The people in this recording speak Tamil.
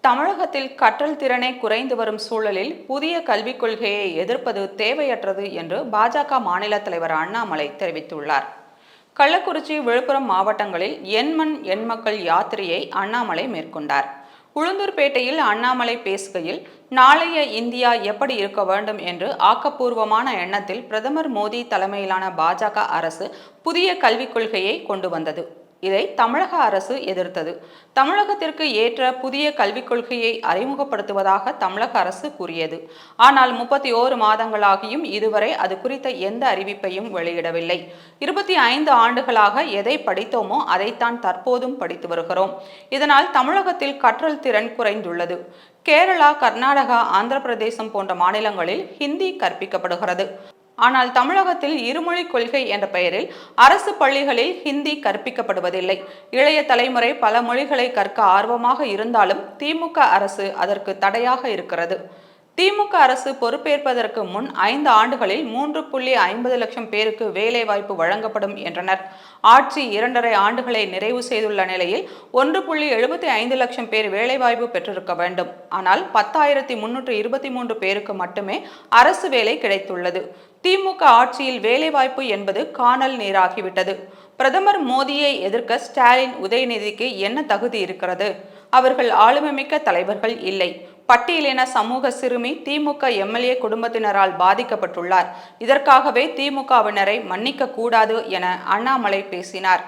தமிழகத்தில் கற்றல் திறனை குறைந்து வரும் சூழலில் புதிய கல்விக் கொள்கையை எதிர்ப்பது தேவையற்றது என்று பாஜக மாநில தலைவர் அண்ணாமலை தெரிவித்துள்ளார். கள்ளக்குறிச்சி விழுப்புரம் மாவட்டங்களில் எண்மண் எண்மக்கள் யாத்திரையை அண்ணாமலை மேற்கொண்டார். உளுந்தூர்பேட்டையில் அண்ணாமலை பேசுகையில் நாளைய இந்தியா எப்படி இருக்க வேண்டும்? என்று ஆக்கப்பூர்வமான எண்ணத்தில் பிரதமர் மோடி தலைமையிலான பாஜக அரசு புதிய கல்விக் கொள்கையை கொண்டு வந்தது. இதை தமிழக அரசு எதிர்த்தது. தமிழகத்திற்கு ஏற்ற புதிய கல்விக் கொள்கையை அறிமுகப்படுத்துவதாக தமிழக அரசு கூறியது. ஆனால் முப்பத்தி ஓரு மாதங்களாகியும் இதுவரை அது குறித்த எந்த அறிவிப்பையும் வெளியிடவில்லை. இருபத்தி ஐந்து ஆண்டுகளாக எதை படித்தோமோ அதைத்தான் தற்போதும் படித்து வருகிறோம். இதனால் தமிழகத்தில் கற்றல் திறன் குறைந்துள்ளது. கேரளா கர்நாடகா ஆந்திர பிரதேசம் போன்ற மாநிலங்களில் ஹிந்தி கற்பிக்கப்படுகிறது. ஆனால் தமிழகத்தில் இருமொழிக் கொள்கை என்ற பெயரில் அரசு பள்ளிகளில் ஹிந்தி கற்பிக்கப்படுவதில்லை. இளைய தலைமுறை பல மொழிகளை கற்க ஆர்வமாக இருந்தாலும் திமுக அரசு அதற்கு தடையாக இருக்கிறது. திமுக அரசு பொறுப்பேற்பதற்கு முன் ஐந்து ஆண்டுகளில் மூன்று புள்ளி ஐம்பது லட்சம் பேருக்கு வேலைவாய்ப்பு வழங்கப்படும் என்றனர். ஆட்சி இரண்டரை ஆண்டுகளை நிறைவு செய்துள்ள நிலையில் ஒன்று புள்ளி எழுபத்தி ஐந்து லட்சம் பேர் வேலைவாய்ப்பு பெற்றிருக்க வேண்டும். ஆனால் பத்தாயிரத்தி முன்னூற்று இருபத்தி மூன்று பேருக்கு மட்டுமே அரசு வேலை கிடைத்துள்ளது. திமுக ஆட்சியில் வேலைவாய்ப்பு என்பது காணல் நீராகிவிட்டது. பிரதமர் மோடியை எதிர்க்க ஸ்டாலின் உதயநிதிக்கு என்ன தகுதி இருக்கிறது? அவர்கள் ஆளுமைமிக்க தலைவர்கள் இல்லை. பட்டியலின சமூக சிறுமி திமுக எம்எல்ஏ குடும்பத்தினரால் பாதிக்கப்பட்டுள்ளார். இதற்காகவே திமுகவினரை மன்னிக்க கூடாது என அண்ணாமலை பேசினார்.